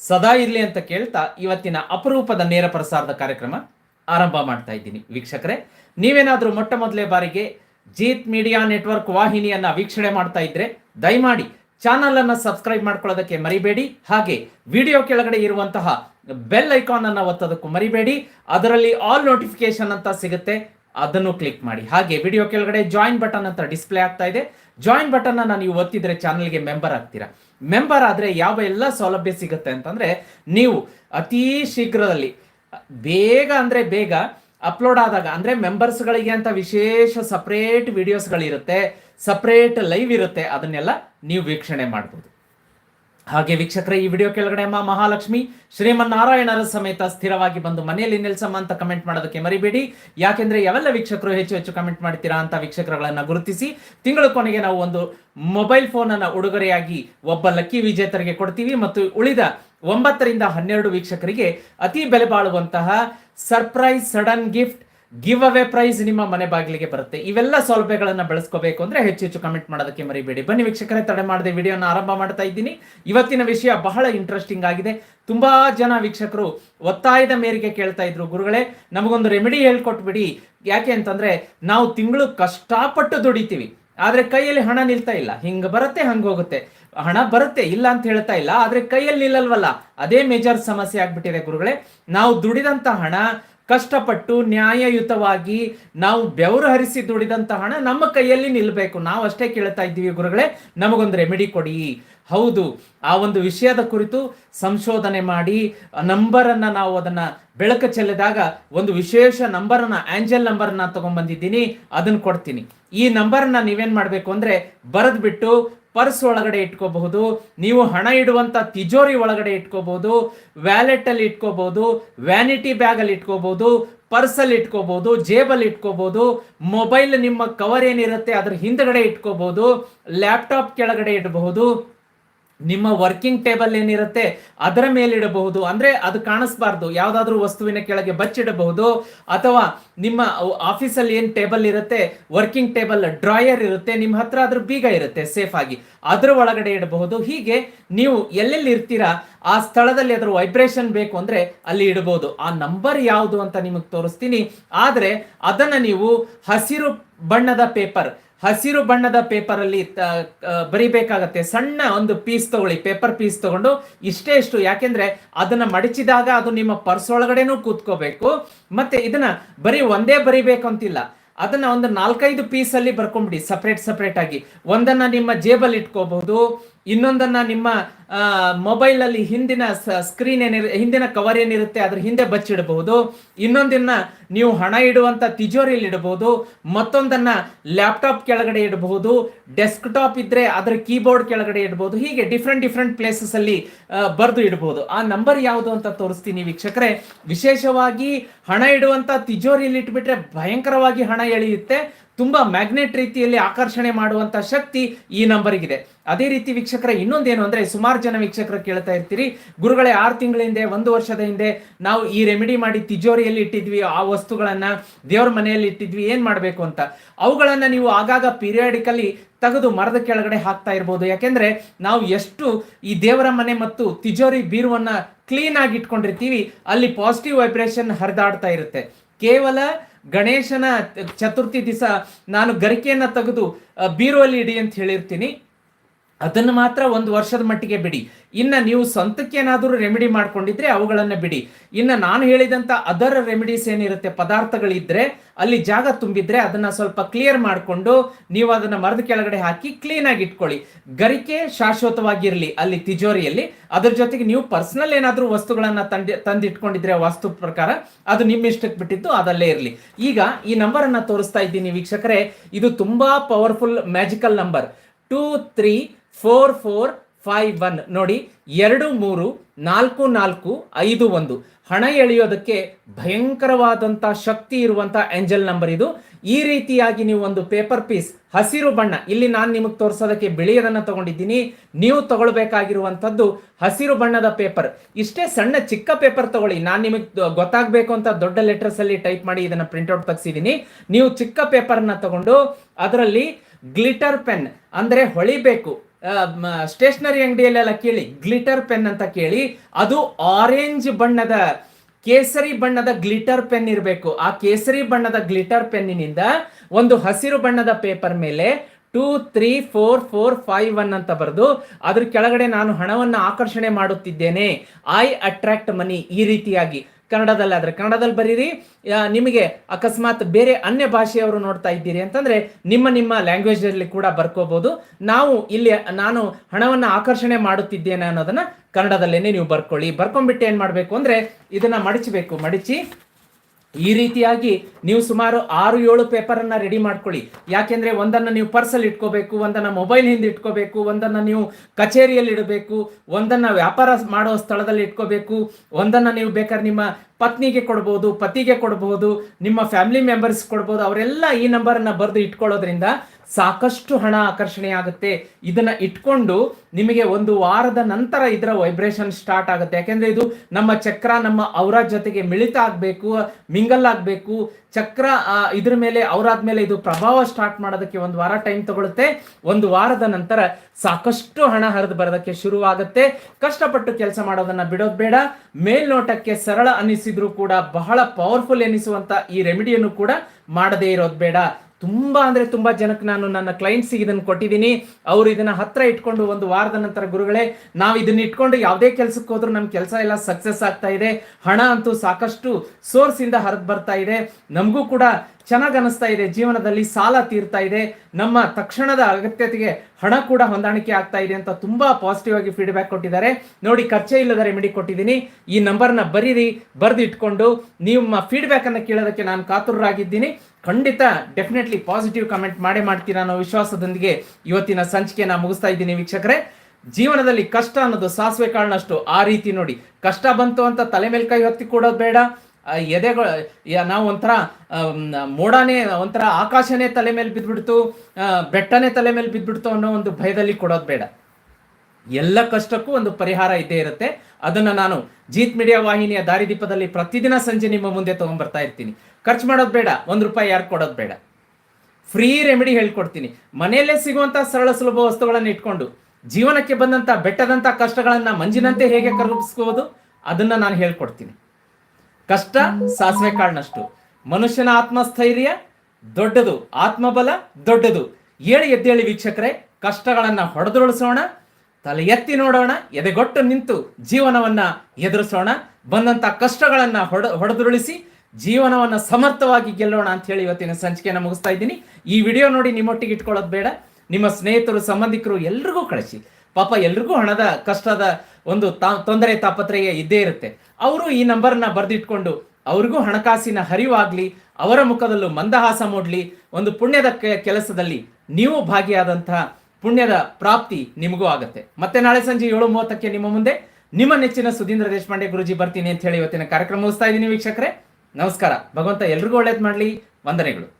ಸದಾ ಇರಲಿ ಅಂತ ಕೇಳ್ತಾ ಇವತ್ತಿನ ಅಪರೂಪದ ನೇರ ಪ್ರಸಾರದ ಕಾರ್ಯಕ್ರಮ ಆರಂಭ ಮಾಡ್ತಾ ಇದ್ದೀನಿ. ವೀಕ್ಷಕರೇ, ನೀವೇನಾದರೂ ಮೊಟ್ಟ ಮೊದಲೇ ಬಾರಿಗೆ ಜೀತ್ ಮೀಡಿಯಾ ನೆಟ್ವರ್ಕ್ ವಾಹಿನಿಯನ್ನ ವೀಕ್ಷಣೆ ಮಾಡ್ತಾ ಇದ್ರೆ ದಯಮಾಡಿ ಚಾನಲ್ ಅನ್ನ ಸಬ್ಸ್ಕ್ರೈಬ್ ಮಾಡ್ಕೊಳ್ಳೋದಕ್ಕೆ ಮರಿಬೇಡಿ. ಹಾಗೆ ವಿಡಿಯೋ ಕೆಳಗಡೆ ಇರುವಂತಹ ಬೆಲ್ ಐಕಾನ್ ಅನ್ನ ಒತ್ತೋದಕ್ಕೂ ಮರಿಬೇಡಿ. ಅದರಲ್ಲಿ ಆಲ್ ನೋಟಿಫಿಕೇಶನ್ ಅಂತ ಸಿಗುತ್ತೆ. ಅದನ್ನು ಕ್ಲಿಕ್ ಮಾಡಿ. ಹಾಗೆ ವಿಡಿಯೋ ಕೆಳಗಡೆ ಜಾಯಿನ್ ಬಟನ್ ಅಂತ ಡಿಸ್ಪ್ಲೇ ಆಗ್ತಾ ಇದೆ. ಜಾಯಿನ್ ಬಟನ್ ನೀವು ಒತ್ತಿದ್ರೆ ಚಾನಲ್ಗೆ ಮೆಂಬರ್ ಆಗ್ತೀರಾ. ಮೆಂಬರ್ ಆದ್ರೆ ಯಾವ ಎಲ್ಲ ಸೌಲಭ್ಯ ಸಿಗುತ್ತೆ ಅಂತಂದ್ರೆ, ನೀವು ಅತಿ ಶೀಘ್ರದಲ್ಲಿ, ಬೇಗ ಅಂದ್ರೆ ಬೇಗ ಅಪ್ಲೋಡ್ ಆದಾಗ, ಅಂದ್ರೆ ಮೆಂಬರ್ಸ್ಗಳಿಗೆ ಅಂತ ವಿಶೇಷ ಸಪ್ರೇಟ್ ವಿಡಿಯೋಸ್ಗಳಿರುತ್ತೆ ಸಪ್ರೇಟ್ ಲೈವ್ ಇರುತ್ತೆ, ಅದನ್ನೆಲ್ಲ ನೀವು ವೀಕ್ಷಣೆ ಮಾಡ್ಬೋದು. ಹಾಗೆ ವೀಕ್ಷಕರೇ, ಈ ವಿಡಿಯೋ ಕೆಳಗಡೆ ಅಮ್ಮ ಮಹಾಲಕ್ಷ್ಮಿ, ಶ್ರೀಮನ್ನಾರಾಯಣರ ಸಮೇತ ಸ್ಥಿರವಾಗಿ ಬಂದು ಮನೆಯಲ್ಲಿ ನಿಲ್ಸಮ್ಮ ಅಂತ ಕಮೆಂಟ್ ಮಾಡೋದಕ್ಕೆ ಮರಿಬೇಡಿ. ಯಾಕೆಂದ್ರೆ ಯಾವೆಲ್ಲ ವೀಕ್ಷಕರು ಹೆಚ್ಚು ಹೆಚ್ಚು ಕಮೆಂಟ್ ಮಾಡ್ತೀರಾ ಅಂತ ವೀಕ್ಷಕರುಗಳನ್ನ ಗುರುತಿಸಿ ತಿಂಗಳ ಕೊನೆಗೆ ನಾವು ಒಂದು ಮೊಬೈಲ್ ಫೋನ್ ಅನ್ನ ಉಡುಗೊರೆಯಾಗಿ ಒಬ್ಬ ಲಕ್ಕಿ ವಿಜೇತರಿಗೆ ಕೊಡ್ತೀವಿ ಮತ್ತು ಉಳಿದ ಒಂಬತ್ತರಿಂದ ಹನ್ನೆರಡು ವೀಕ್ಷಕರಿಗೆ ಅತಿ ಬೆಲೆ ಬಾಳುವಂತಹ surprise sudden gift give away prize ನಿಮ್ಮ ಮನೆ ಬಾಗಿಲಿಗೆ ಬರುತ್ತೆ. ಇವೆಲ್ಲ ಸೌಲಭ್ಯಗಳನ್ನ ಬಳಸ್ಕೋಬೇಕು ಅಂದ್ರೆ ಹೆಚ್ಚು ಹೆಚ್ಚು ಕಮೆಂಟ್ ಮಾಡೋದಕ್ಕೆ ಮರಿಬೇಡಿ. ಬನ್ನಿ ವೀಕ್ಷಕರೇ, ತಡೆ ಮಾಡದೆ ವಿಡಿಯೋನ ಆರಂಭ ಮಾಡ್ತಾ ಇದ್ದೀನಿ. ಇವತ್ತಿನ ವಿಷಯ ಬಹಳ ಇಂಟ್ರೆಸ್ಟಿಂಗ್ ಆಗಿದೆ. ತುಂಬಾ ಜನ ವೀಕ್ಷಕರು ಒತ್ತಾಯದ ಮೇರೆಗೆ ಕೇಳ್ತಾ ಇದ್ರು. ಗುರುಗಳೇ, ನಮಗೊಂದು ರೆಮಿಡಿ ಹೇಳ್ಕೊಟ್ಬಿಡಿ. ಯಾಕೆ ಅಂತಂದ್ರೆ, ನಾವು ತಿಂಗಳು ಕಷ್ಟಪಟ್ಟು ದುಡಿತೀವಿ. ಆದ್ರೆ ಕೈಯಲ್ಲಿ ಹಣ ನಿಲ್ತಾ ಇಲ್ಲ. ಹಿಂಗ ಬರುತ್ತೆ, ಹಂಗ ಹೋಗುತ್ತೆ. ಹಣ ಬರುತ್ತೆ, ಇಲ್ಲ ಅಂತ ಹೇಳ್ತಾ ಇಲ್ಲ. ಆದ್ರೆ ಕೈಯಲ್ಲಿ ನಿಲ್ಲಲ್ವಲ್ಲ? ಅದೇ ಮೇಜರ್ ಸಮಸ್ಯೆ ಆಗ್ಬಿಟ್ಟಿದೆ ಗುರುಗಳೇ. ನಾವು ದುಡಿದಂತ ಹಣ ಕಷ್ಟಪಟ್ಟು ನ್ಯಾಯಯುತವಾಗಿ ನಾವು ಬೆವರು ಹರಿಸಿ ದುಡಿದಂತ ಹಣ ನಮ್ಮ ಕೈಯಲ್ಲಿ ನಿಲ್ಲಬೇಕು ನಾವು ಅಷ್ಟೇ ಕೇಳ್ತಾ ಇದ್ದೀವಿ ಗುರುಗಳೇ, ನಮಗೊಂದು ರೆಮಿಡಿ ಕೊಡಿ. ಹೌದು, ಆ ಒಂದು ವಿಷಯದ ಕುರಿತು ಸಂಶೋಧನೆ ಮಾಡಿ, ನಂಬರನ್ನ ನಾವು ಅದನ್ನ ಬೆಳಕು ಚೆಲ್ಲಿದಾಗ ಒಂದು ವಿಶೇಷ ನಂಬರನ್ನ, ಆಂಜಲ್ ನಂಬರ್ ಅನ್ನ ತಗೊಂಡ್ಬಂದಿದ್ದೀನಿ, ಅದನ್ನ ಕೊಡ್ತೀನಿ. ಈ ನಂಬರನ್ನ ನೀವೇನ್ ಮಾಡ್ಬೇಕು ಅಂದ್ರೆ ಬರೆದ್ಬಿಟ್ಟು ಪರ್ಸ್ ಒಳಗಡೆ ಇಟ್ಕೋಬಹುದು, ನೀವು ಹಣ ಇಡುವಂತ ತಿಜೋರಿ ಒಳಗಡೆ ಇಟ್ಕೋಬಹುದು, ವ್ಯಾಲೆಟ್ ಅಲ್ಲಿ ಇಟ್ಕೋಬಹುದು, ವ್ಯಾನಿಟಿ ಬ್ಯಾಗಲ್ಲಿ ಇಟ್ಕೋಬಹುದು, ಪರ್ಸ್ ಅಲ್ಲಿ ಇಟ್ಕೋಬಹುದು, ಜೇಬಲ್ಲಿ ಇಟ್ಕೋಬಹುದು, ಮೊಬೈಲ್ ನಿಮ್ಮ ಕವರ್ ಏನಿರುತ್ತೆ ಅದ್ರ ಹಿಂದ್ಗಡೆ ಇಟ್ಕೋಬಹುದು, ಲ್ಯಾಪ್ಟಾಪ್ ಕೆಳಗಡೆ ಇಡಬಹುದು ನಿಮ್ಮ ವರ್ಕಿಂಗ್ ಟೇಬಲ್ ಏನಿರುತ್ತೆ, ಅದರ ಮೇಲೆ ಇಡಬಹುದು. ಅಂದ್ರೆ ಅದು ಕಾಣಿಸ್ಬಾರ್ದು. ಯಾವ್ದಾದ್ರು ವಸ್ತುವಿನ ಕೆಳಗೆ ಬಚ್ಚಿಡಬಹುದು. ಅಥವಾ ನಿಮ್ಮ ಆಫೀಸಲ್ಲಿ ಏನ್ ಟೇಬಲ್ ಇರುತ್ತೆ ವರ್ಕಿಂಗ್ ಟೇಬಲ್ ಡ್ರಾಯರ್ ಇರುತ್ತೆ ನಿಮ್ಮ ಹತ್ರ ಅದ್ರ ಬೀಗ ಇರುತ್ತೆ ಸೇಫ್ ಆಗಿ. ಅದ್ರ ಒಳಗಡೆ ಇಡಬಹುದು. ಹೀಗೆ ನೀವು ಎಲ್ಲೆಲ್ಲಿ ಇರ್ತೀರಾ, ಆ ಸ್ಥಳದಲ್ಲಿ ಅದ್ರ ವೈಬ್ರೇಷನ್ ಬೇಕು ಅಂದ್ರೆ ಅಲ್ಲಿ ಇಡಬಹುದು. ಆ ನಂಬರ್ ಯಾವುದು ಅಂತ ನಿಮಗೆ ತೋರಿಸ್ತೀನಿ. ಆದ್ರೆ ಅದನ್ನ ನೀವು ಹಸಿರು ಬಣ್ಣದ ಪೇಪರ್ ಹಸಿರು ಬಣ್ಣದ ಪೇಪರ್ ಅಲ್ಲಿ ಬರಿಬೇಕಾಗತ್ತೆ. ಸಣ್ಣ ಒಂದು ಪೀಸ್ ತಗೊಳ್ಳಿ ಪೇಪರ್ ಪೀಸ್ ತಗೊಂಡು ಇಷ್ಟೇ ಇಷ್ಟು. ಯಾಕೆಂದ್ರೆ ಅದನ್ನ ಮಡಚಿದಾಗ ಅದು ನಿಮ್ಮ ಪರ್ಸ್ ಒಳಗಡೆನೂ ಕೂತ್ಕೋಬೇಕು. ಮತ್ತೆ ಇದನ್ನ ಬರೀ ಒಂದೇ ಬರಿಬೇಕು ಅಂತಿಲ್ಲ. ಅದನ್ನ ಒಂದು ನಾಲ್ಕೈದು ಪೀಸ್ ಅಲ್ಲಿ ಬರ್ಕೊಂಬಿಡಿ ಸಪ್ರೇಟ್ ಸಪ್ರೇಟ್ ಆಗಿ. ಒಂದನ್ನ ನಿಮ್ಮ ಜೇಬಲ್ಲಿ ಇಟ್ಕೋಬಹುದು ಇನ್ನೊಂದನ್ನ ನಿಮ್ಮ ಮೊಬೈಲ್ ಅಲ್ಲಿ ಹಿಂದಿನ ಸ್ಕ್ರೀನ್ ಏನಿರ, ಹಿಂದಿನ ಕವರ್ ಏನಿರುತ್ತೆ ಅದ್ರ ಹಿಂದೆ ಬಚ್ಚಿಡಬಹುದು. ಇನ್ನೊಂದನ್ನ ನೀವು ಹಣ ಇಡುವಂತ ತಿಜೋರಿಯಲ್ಲಿ ಇಡಬಹುದು. ಮತ್ತೊಂದನ್ನ ಲ್ಯಾಪ್ಟಾಪ್ ಕೆಳಗಡೆ ಇಡಬಹುದು. ಡೆಸ್ಕ್ ಟಾಪ್ ಇದ್ರೆ ಅದರ ಕೀಬೋರ್ಡ್ ಕೆಳಗಡೆ ಇಡಬಹುದು. ಹೀಗೆ ಡಿಫ್ರೆಂಟ್ ಡಿಫ್ರೆಂಟ್ ಪ್ಲೇಸಸ್ ಅಲ್ಲಿ ಬರೆದು ಇಡಬಹುದು. ಆ ನಂಬರ್ ಯಾವುದು ಅಂತ ತೋರಿಸ್ತೀನಿ ವೀಕ್ಷಕರೇ. ವಿಶೇಷವಾಗಿ ಹಣ ಇಡುವಂತ ತಿಜೋರಿಯಲ್ಲಿ ಇಟ್ಬಿಟ್ರೆ ಭಯಂಕರವಾಗಿ ಹಣ ಎಳೆಯುತ್ತೆ. ತುಂಬಾ ಮ್ಯಾಗ್ನೆಟ್ ರೀತಿಯಲ್ಲಿ ಆಕರ್ಷಣೆ ಮಾಡುವಂತ ಶಕ್ತಿ ಈ ನಂಬರ್ಗಿದೆ ಅದೇ ರೀತಿ ವೀಕ್ಷಕರ, ಇನ್ನೊಂದೇನು ಅಂದ್ರೆ ಸುಮಾರು ಜನ ವೀಕ್ಷಕರು ಕೇಳ್ತಾ ಇರ್ತೀರಿ. ಗುರುಗಳೇ, ಆರು ತಿಂಗಳ ಹಿಂದೆ, ಒಂದು ವರ್ಷದ ಹಿಂದೆ ನಾವು ಈ ರೆಮಿಡಿ ಮಾಡಿ ತಿಜೋರಿಯಲ್ಲಿ ಇಟ್ಟಿದ್ವಿ, ಆ ವಸ್ತುಗಳನ್ನ ದೇವ್ರ ಮನೆಯಲ್ಲಿ ಇಟ್ಟಿದ್ವಿ, ಏನ್ ಮಾಡ್ಬೇಕು ಅಂತ? ಅವುಗಳನ್ನ ನೀವು ಆಗಾಗ ಪೀರಿಯಾಡಿಕಲಿ ತೆಗೆದು ಮರದ ಕೆಳಗಡೆ ಹಾಕ್ತಾ ಇರ್ಬೋದು. ಯಾಕೆಂದ್ರೆ ನಾವು ಎಷ್ಟು ಈ ದೇವರ ಮನೆ ಮತ್ತು ತಿಜೋರಿ ಬೀರುವನ್ನ ಕ್ಲೀನ್ ಆಗಿ ಇಟ್ಕೊಂಡಿರ್ತೀವಿ, ಅಲ್ಲಿ ಪಾಸಿಟಿವ್ ವೈಬ್ರೇಷನ್ ಹರಿದಾಡ್ತಾ ಇರುತ್ತೆ. ಕೇವಲ ಗಣೇಶನ ಚತುರ್ಥಿ ದಿವಸ ನಾನು ಗರಿಕೆಯನ್ನು ತೆಗೆದು ಬೀರುವಲ್ಲಿ ಇಡಿ ಅಂತ ಹೇಳಿರ್ತೀನಿ. ಅದನ್ನು ಮಾತ್ರ ಒಂದು ವರ್ಷದ ಮಟ್ಟಿಗೆ ಬಿಡಿ. ಇನ್ನ ನೀವು ಸ್ವಂತಕ್ಕೆ ಏನಾದರೂ ರೆಮಿಡಿ ಮಾಡ್ಕೊಂಡಿದ್ರೆ ಅವುಗಳನ್ನ ಬಿಡಿ. ಇನ್ನ ನಾನು ಹೇಳಿದಂತ ಅದರ ರೆಮಿಡೀಸ್ ಏನಿರುತ್ತೆ, ಪದಾರ್ಥಗಳಿದ್ರೆ ಅಲ್ಲಿ ಜಾಗ ತುಂಬಿದ್ರೆ ಅದನ್ನ ಸ್ವಲ್ಪ ಕ್ಲಿಯರ್ ಮಾಡಿಕೊಂಡು ನೀವು ಅದನ್ನ ಮರದ ಕೆಳಗಡೆ ಹಾಕಿ ಕ್ಲೀನ್ ಆಗಿ ಇಟ್ಕೊಳ್ಳಿ. ಗರಿಕೆ ಶಾಶ್ವತವಾಗಿರ್ಲಿ ಅಲ್ಲಿ ತಿಜೋರಿಯಲ್ಲಿ. ಅದ್ರ ಜೊತೆಗೆ ನೀವು ಪರ್ಸನಲ್ ಏನಾದರೂ ವಸ್ತುಗಳನ್ನ ತಂದಿ, ತಂದಿಟ್ಕೊಂಡಿದ್ರೆ ವಾಸ್ತು ಪ್ರಕಾರ ಅದು ನಿಮ್ಮ ಇಷ್ಟಕ್ಕೆ ಬಿಟ್ಟಿದ್ದು ಅದಲ್ಲೇ ಇರಲಿ. ಈಗ ಈ ನಂಬರ್ ಅನ್ನ ತೋರಿಸ್ತಾ ಇದ್ದೀನಿ ವೀಕ್ಷಕರೇ. ಇದು ತುಂಬಾ powerful magical number two three four four five one ನೋಡಿ, ಎರಡು ಮೂರು ನಾಲ್ಕು ನಾಲ್ಕು ಐದು ಒಂದು. ಹಣ ಎಳೆಯೋದಕ್ಕೆ ಭಯಂಕರವಾದಂಥ ಶಕ್ತಿ ಇರುವಂಥ ಏಂಜಲ್ ನಂಬರ್ ಇದು. ಈ ರೀತಿಯಾಗಿ ನೀವು ಒಂದು ಪೇಪರ್ ಪೀಸ್ ಹಸಿರು ಬಣ್ಣ, ಇಲ್ಲಿ ನಾನು ನಿಮಗೆ ತೋರಿಸೋದಕ್ಕೆ ಬಿಳಿಯದನ್ನು ತಗೊಂಡಿದ್ದೀನಿ. ನೀವು ತಗೊಳ್ಬೇಕಾಗಿರುವಂಥದ್ದು ಹಸಿರು ಬಣ್ಣದ ಪೇಪರ್ ಇಷ್ಟೇ ಸಣ್ಣ ಚಿಕ್ಕ ಪೇಪರ್ ತಗೊಳ್ಳಿ. ನಾನು ನಿಮಗೆ ಗೊತ್ತಾಗಬೇಕು ಅಂತ ದೊಡ್ಡ ಲೆಟರ್ಸ್ ಅಲ್ಲಿ ಟೈಪ್ ಮಾಡಿ ಇದನ್ನ ಪ್ರಿಂಟ್ಔಟ್ ತೆಗ್ಸಿದ್ದೀನಿ ನೀವು ಚಿಕ್ಕ ಪೇಪರ್ನ ತಗೊಂಡು, ಅದರಲ್ಲಿ ಗ್ಲಿಟರ್ ಪೆನ್ ಅಂದ್ರೆ ಹೊಳಿಬೇಕು. ಸ್ಟೇಷನರಿ ಅಂಗಡಿಯಲ್ಲೆಲ್ಲ ಕೇಳಿ ಗ್ಲಿಟರ್ ಪೆನ್ ಅಂತ ಕೇಳಿ, ಅದು ಆರೆಂಜ್ ಬಣ್ಣದ, ಕೇಸರಿ ಬಣ್ಣದ ಗ್ಲಿಟರ್ ಪೆನ್ ಇರಬೇಕು. ಆ ಕೇಸರಿ ಬಣ್ಣದ ಗ್ಲಿಟರ್ ಪೆನ್ನಿನಿಂದ ಒಂದು ಹಸಿರು ಬಣ್ಣದ ಪೇಪರ್ ಮೇಲೆ two three four four five one ಅಂತ ಬರೆದು ಅದ್ರ ಕೆಳಗಡೆ ನಾನು ಹಣವನ್ನು ಆಕರ್ಷಣೆ ಮಾಡುತ್ತಿದ್ದೇನೆ. ಐ ಅಟ್ರಾಕ್ಟ್ ಮನಿ ಈ ರೀತಿಯಾಗಿ. ಕನ್ನಡದಲ್ಲಿ ಆದರೆ ಕನ್ನಡದಲ್ಲಿ ಬರೀರಿ ನಿಮಗೆ ಅಕಸ್ಮಾತ್ ಬೇರೆ ಅನ್ಯ ಭಾಷೆಯವರು ನೋಡ್ತಾ ಇದ್ದೀರಿ ಅಂತಂದರೆ ನಿಮ್ಮ ನಿಮ್ಮ ಲ್ಯಾಂಗ್ವೇಜಲ್ಲಿ ಕೂಡ ಬರ್ಕೋಬೋದು. ನಾವು ಇಲ್ಲಿ, ನಾನು ಹಣವನ್ನು ಆಕರ್ಷಣೆ ಮಾಡುತ್ತಿದ್ದೇನೆ ಅನ್ನೋದನ್ನು ಕನ್ನಡದಲ್ಲೇನೆ ನೀವು ಬರ್ಕೊಳ್ಳಿ. ಬರ್ಕೊಂಡ್ಬಿಟ್ಟು ಏನು ಮಾಡಬೇಕು ಅಂದರೆ ಇದನ್ನು ಮಡಚಬೇಕು. ಮಡಚಿ ಈ ರೀತಿಯಾಗಿ ನೀವು ಸುಮಾರು ಆರು, ಏಳು ಪೇಪರ್ ಅನ್ನ ರೆಡಿ ಮಾಡ್ಕೊಳ್ಳಿ. ಯಾಕೆಂದ್ರೆ ಒಂದನ್ನ ನೀವು ಪರ್ಸಲ್ಲಿ ಇಟ್ಕೋಬೇಕು, ಒಂದನ್ನ ಮೊಬೈಲ್ ಹಿಂದೆ ಇಟ್ಕೋಬೇಕು, ಒಂದನ್ನ ನೀವು ಕಚೇರಿಯಲ್ಲಿ ಇಡಬೇಕು, ಒಂದನ್ನ ವ್ಯಾಪಾರ ಮಾಡೋ ಸ್ಥಳದಲ್ಲಿ ಇಟ್ಕೋಬೇಕು, ಒಂದನ್ನ ನೀವು ಬೇಕಾದ್ರೆ ನಿಮ್ಮ ಪತ್ನಿಗೆ ಕೊಡ್ಬೋದು, ಪತಿಗೆ ಕೊಡ್ಬೋದು, ನಿಮ್ಮ ಫ್ಯಾಮಿಲಿ ಮೆಂಬರ್ಸ್ ಕೊಡ್ಬೋದು, ಅವರೆಲ್ಲ ಈ ನಂಬರನ್ನು ಬರೆದು ಇಟ್ಕೊಳ್ಳೋದ್ರಿಂದ ಸಾಕಷ್ಟು ಹಣ ಆಕರ್ಷಣೆ ಆಗುತ್ತೆ. ಇದನ್ನ ಇಟ್ಕೊಂಡು ನಿಮಗೆ ಒಂದು ವಾರದ ನಂತರ ಇದರ ವೈಬ್ರೇಷನ್ ಸ್ಟಾರ್ಟ್ ಆಗುತ್ತೆ. ಯಾಕೆಂದ್ರೆ ಇದು ನಮ್ಮ ಚಕ್ರ ನಮ್ಮ ಅವರ ಜೊತೆಗೆ ಮಿಳಿತ ಆಗಬೇಕು ಮಿಂಗಲ್ ಆಗಬೇಕು. ಚಕ್ರ ಇದ್ರ ಮೇಲೆ, ಅವರಾದ್ಮೇಲೆ ಇದು ಪ್ರಭಾವ ಸ್ಟಾರ್ಟ್ ಮಾಡೋದಕ್ಕೆ ಒಂದು ವಾರ ಟೈಮ್ ತಗೊಳುತ್ತೆ. ಒಂದು ವಾರದ ನಂತರ ಸಾಕಷ್ಟು ಹಣ ಹರಿದು ಬರೋದಕ್ಕೆ ಶುರುವಾಗುತ್ತೆ. ಕಷ್ಟಪಟ್ಟು ಕೆಲಸ ಮಾಡೋದನ್ನ ಬಿಡೋದು ಬೇಡ. ಮೇಲ್ನೋಟಕ್ಕೆ ಸರಳ ಅನಿಸಿದ್ರು ಕೂಡ ಬಹಳ ಪವರ್ಫುಲ್ ಎನಿಸುವಂತ ಈ ರೆಮಿಡಿಯನ್ನು ಕೂಡ ಮಾಡದೇ ಇರೋದು ಬೇಡ. ತುಂಬಾ ಅಂದ್ರೆ ತುಂಬಾ ಜನಕ್ಕೆ ನಾನು ನನ್ನ ಕ್ಲೈಂಟ್ಸಿಗೆ ಇದನ್ನು ಕೊಟ್ಟಿದ್ದೀನಿ. ಅವರು ಇದನ್ನ ಹತ್ರ ಇಟ್ಕೊಂಡು ಒಂದು ವಾರದ ನಂತರ, ಗುರುಗಳೇ, ನಾವು ಇದನ್ನ ಇಟ್ಕೊಂಡು ಯಾವುದೇ ಕೆಲಸಕ್ಕೆ ಹೋದ್ರೂ ನಮ್ಮ ಕೆಲಸ ಎಲ್ಲ ಸಕ್ಸಸ್ ಆಗ್ತಾ ಇದೆ. ಹಣ ಅಂತೂ ಸಾಕಷ್ಟು ಸೋರ್ಸ್ ಇಂದ ಹರಿದು ಬರ್ತಾ ಇದೆ. ನಮಗೂ ಕೂಡ ಚೆನ್ನಾಗಿ ಅನಿಸ್ತಾ ಇದೆ, ಜೀವನದಲ್ಲಿ ಸಾಲ ತೀರ್ತಾ ಇದೆ. ನಮ್ಮ ತಕ್ಷಣದ ಅಗತ್ಯತೆಗೆ ಹಣ ಕೂಡ ಹೊಂದಾಣಿಕೆ ಆಗ್ತಾ ಇದೆ ಅಂತ ತುಂಬಾ ಪಾಸಿಟಿವ್ ಆಗಿ ಫೀಡ್ಬ್ಯಾಕ್ ಕೊಟ್ಟಿದ್ದಾರೆ. ನೋಡಿ, ಖರ್ಚೆ ಇಲ್ಲದ ರೆಮಿಡಿ ಕೊಟ್ಟಿದ್ದೀನಿ. ಈ ನಂಬರ್ನ ಬರೀರಿ ಬರೆದು ಇಟ್ಕೊಂಡು ನಿಮ್ಮ ಫೀಡ್ಬ್ಯಾಕ್ ಅನ್ನ ಕೇಳೋದಕ್ಕೆ ನಾನು ಕಾತುರರಾಗಿದ್ದೀನಿ. ಖಂಡಿತ ಡೆಫಿನೆಟ್ಲಿ ಪಾಸಿಟಿವ್ ಕಮೆಂಟ್ ಮಾಡೇ ಮಾಡ್ತೀರಾ ಅನ್ನೋ ವಿಶ್ವಾಸದೊಂದಿಗೆ ಇವತ್ತಿನ ಸಂಚಿಕೆಯನ್ನು ಮುಗಿಸ್ತಾ ಇದ್ದೀನಿ ವೀಕ್ಷಕರೇ. ಜೀವನದಲ್ಲಿ ಕಷ್ಟ ಅನ್ನೋದು ಸಾಸಿವೆ ಕಾಳನಷ್ಟು ಆ ರೀತಿ ನೋಡಿ. ಕಷ್ಟ ಬಂತು ಅಂತ ತಲೆ ಮೇಲೆ ಕೈ ಹೊತ್ತಿ ಕೊಡೋದು ಬೇಡ. ಎದೆಗಳು ನಾವು ಒಂಥರ ಮೋಡನೇ ಒಂಥರ ಆಕಾಶನೇ ತಲೆ ಮೇಲೆ ಬಿದ್ಬಿಡ್ತು ಆ, ಬೆಟ್ಟನೇ ತಲೆ ಮೇಲೆ ಬಿದ್ಬಿಡ್ತು ಅನ್ನೋ ಒಂದು ಭಯದಲ್ಲಿ ಕೊಡೋದು ಬೇಡ. ಎಲ್ಲ ಕಷ್ಟಕ್ಕೂ ಒಂದು ಪರಿಹಾರ ಇದ್ದೇ ಇರುತ್ತೆ. ಅದನ್ನು ನಾನು ಜೀತ್ ಮೀಡಿಯಾ ವಾಹಿನಿಯ ದಾರಿದೀಪದಲ್ಲಿ ಪ್ರತಿದಿನ ಸಂಜೆ ನಿಮ್ಮ ಮುಂದೆ ತೊಗೊಂಬರ್ತಾ ಇರ್ತೀನಿ. ಖರ್ಚು ಮಾಡೋದು ಬೇಡ ಒಂದು ರೂಪಾಯಿ ಯಾರು ಕೊಡೋದು ಬೇಡ. ಫ್ರೀ ರೆಮಿಡಿ ಹೇಳ್ಕೊಡ್ತೀನಿ. ಮನೆಯಲ್ಲೇ ಸಿಗುವಂಥ ಸರಳ ಸುಲಭ ವಸ್ತುಗಳನ್ನು ಇಟ್ಕೊಂಡು ಜೀವನಕ್ಕೆ ಬಂದಂತ ಬೆಟ್ಟದಂತ ಕಷ್ಟಗಳನ್ನು ಮಂಜಿನಂತೆ ಹೇಗೆ ಕರುಪಿಸ್ಕೋದು ಅದನ್ನ ನಾನು ಹೇಳ್ಕೊಡ್ತೀನಿ. ಕಷ್ಟ ಸಾಸಿವೆ ಕಾಳಿನಷ್ಟು ಮನುಷ್ಯನ ಆತ್ಮಸ್ಥೈರ್ಯ ದೊಡ್ಡದು, ಆತ್ಮಬಲ ದೊಡ್ಡದು. ಏಳಿ ಎದ್ದೇಳಿ ವೀಕ್ಷಕರೇ, ಕಷ್ಟಗಳನ್ನ ಹೊಡೆದುರುಳಿಸೋಣ, ತಲೆ ಎತ್ತಿ ನೋಡೋಣ, ಎದೆಗೊಟ್ಟು ನಿಂತು ಜೀವನವನ್ನ ಎದುರಿಸೋಣ, ಬಂದಂತ ಕಷ್ಟಗಳನ್ನ ಹೊಡ, ಹೊಡೆದುರುಳಿಸಿ ಜೀವನವನ್ನ ಸಮರ್ಥವಾಗಿ ಗೆಲ್ಲೋಣ ಅಂತ ಹೇಳಿ ಇವತ್ತಿನ ಸಂಚಿಕೆಯನ್ನು ಮುಗಿಸ್ತಾ ಇದ್ದೀನಿ. ಈ ವಿಡಿಯೋ ನೋಡಿ ನಿಮ್ಮೊಟ್ಟಿಗೆ ಇಟ್ಕೊಳ್ಳೋದು ಬೇಡ. ನಿಮ್ಮ ಸ್ನೇಹಿತರು, ಸಂಬಂಧಿಕರು ಎಲ್ರಿಗೂ ಕಳಿಸಿ. ಪಾಪ ಎಲ್ರಿಗೂ ಹಣದ, ಕಷ್ಟದ ಒಂದು ತಾ, ತೊಂದರೆ ತಾಪತ್ರಯ ಇದ್ದೇ ಇರುತ್ತೆ. ಅವರು ಈ ನಂಬರ್ನ ಬರೆದಿಟ್ಕೊಂಡು ಅವ್ರಿಗೂ ಹಣಕಾಸಿನ ಹರಿವಾಗಲಿ, ಅವರ ಮುಖದಲ್ಲೂ ಮಂದಹಾಸ ಮೂಡಲಿ, ಒಂದು ಪುಣ್ಯದ ಕೆಲಸದಲ್ಲಿ ನೀವು ಭಾಗಿಯಾದಂತಹ ಪುಣ್ಯದ ಪ್ರಾಪ್ತಿ ನಿಮಗೂ ಆಗುತ್ತೆ. ಮತ್ತೆ ನಾಳೆ ಸಂಜೆ ಏಳು ಮೂವತ್ತಕ್ಕೆ ನಿಮ್ಮ ಮುಂದೆ ನಿಮ್ಮ ನೆಚ್ಚಿನ ಸುಧೀಂದ್ರ ದೇಶಪಾಂಡೆ ಗುರುಜಿ ಬರ್ತೀನಿ ಅಂತ ಹೇಳಿ ಇವತ್ತಿನ ಕಾರ್ಯಕ್ರಮ ಮುಗಿಸ್ತಾ ಇದ್ದೀನಿ ವೀಕ್ಷಕರೇ. ನಮಸ್ಕಾರ. ಭಗವಂತ ಎಲ್ರಿಗೂ ಒಳ್ಳೇದು ಮಾಡಲಿ. ವಂದನೆಗಳು.